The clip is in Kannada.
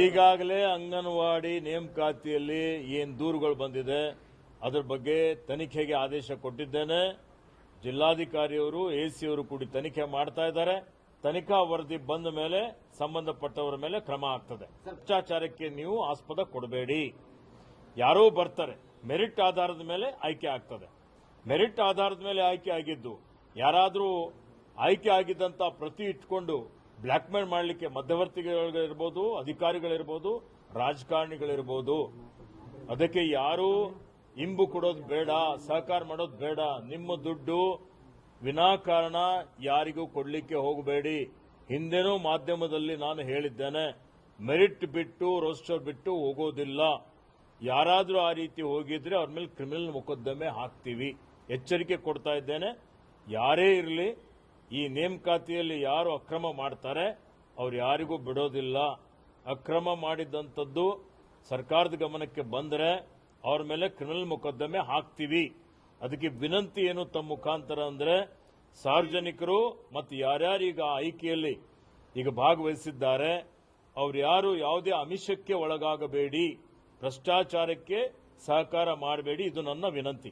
ಈಗಾಗಲೇ ಅಂಗನವಾಡಿ ನೇಮಕಾತಿಯಲ್ಲಿ ಏನು ದೂರುಗಳು ಬಂದಿದೆ, ಅದರ ಬಗ್ಗೆ ತನಿಖೆಗೆ ಆದೇಶ ಕೊಟ್ಟಿದ್ದೇನೆ. ಜಿಲ್ಲಾಧಿಕಾರಿಯವರು ಎ ಸಿಯವರು ಕೂಡಿ ತನಿಖೆ ಮಾಡ್ತಾ ಇದ್ದಾರೆ. ತನಿಖಾ ವರದಿ ಬಂದ ಮೇಲೆ, ಸಂಬಂಧಪಟ್ಟವರ ಮೇಲೆ ಕ್ರಮ ಆಗ್ತದೆ. ಭ್ರಷ್ಟಾಚಾರಕ್ಕೆ ನೀವು ಆಸ್ಪದ ಕೊಡಬೇಡಿ. ಯಾರೋ ಬರ್ತಾರೆ. ಮೆರಿಟ್ ಆಧಾರದ ಮೇಲೆ ಆಯ್ಕೆ ಆಗ್ತದೆ. ಮೆರಿಟ್ ಆಧಾರದ ಮೇಲೆ ಆಯ್ಕೆ ಆಗಿದ್ದು, ಯಾರಾದರೂ ಆಯ್ಕೆ ಆಗಿದ್ದಂತ ಪ್ರತಿ ಇಟ್ಕೊಂಡು ಬ್ಲಾಕ್ ಮೇಲ್ ಮಾಡಲಿಕ್ಕೆ ಮಧ್ಯವರ್ತಿಗಳಿರ್ಬೋದು ಅಧಿಕಾರಿಗಳಿರ್ಬೋದು, ರಾಜಕಾರಣಿಗಳಿರ್ಬೋದು. ಅದಕ್ಕೆ ಯಾರು ಇಂಬು ಕೊಡೋದು ಬೇಡ, ಸಹಕಾರ ಮಾಡೋದು ಬೇಡ. ನಿಮ್ಮ ದುಡ್ಡು ವಿನಾಕಾರಣ ಯಾರಿಗೂ ಕೊಡಲಿಕ್ಕೆ ಹೋಗಬೇಡಿ. ಹಿಂದೆನೂ ಮಾಧ್ಯಮದಲ್ಲಿ ನಾನು ಹೇಳಿದ್ದೇನೆ, ಮೆರಿಟ್ ಬಿಟ್ಟು ರೋಸ್ಟರ್ ಬಿಟ್ಟು ಹೋಗೋದಿಲ್ಲ. ಯಾರಾದರೂ ಆ ರೀತಿ ಹೋಗಿದ್ರೆ ಅವ್ರ ಮೇಲೆ ಕ್ರಿಮಿನಲ್ ಮೊಕದ್ದಮೆ ಹಾಕ್ತೀವಿ. ಎಚ್ಚರಿಕೆ ಕೊಡ್ತಾ ಇದ್ದೇನೆ. ಯಾರೇ ಇರಲಿ ಈ ನೇಮಕಾತಿಯಲ್ಲಿ ಯಾರು ಅಕ್ರಮ ಮಾಡ್ತಾರೆ, ಅವ್ರು ಯಾರಿಗೂ ಬಿಡೋದಿಲ್ಲ. ಅಕ್ರಮ ಮಾಡಿದಂಥದ್ದು ಸರ್ಕಾರದ ಗಮನಕ್ಕೆ ಬಂದರೆ ಅವ್ರ ಮೇಲೆ ಕ್ರಿಮಿನಲ್ ಮೊಕದ್ದಮೆ ಹಾಕ್ತೀವಿ. ಅದಕ್ಕೆ ವಿನಂತಿ ಏನು ತಮ್ಮ ಮುಖಾಂತರ ಅಂದರೆ ಸಾರ್ವಜನಿಕರು ಮತ್ತು ಯಾರ್ಯಾರು ಈಗ ಆಯ್ಕೆಯಲ್ಲಿ ಈಗ ಭಾಗವಹಿಸಿದ್ದಾರೆ, ಅವ್ರು ಯಾರು ಯಾವುದೇ ಅಮಿಷಕ್ಕೆ ಒಳಗಾಗಬೇಡಿ, ಭ್ರಷ್ಟಾಚಾರಕ್ಕೆ ಸಹಕಾರ ಮಾಡಬೇಡಿ, ಇದು ನನ್ನ ವಿನಂತಿ.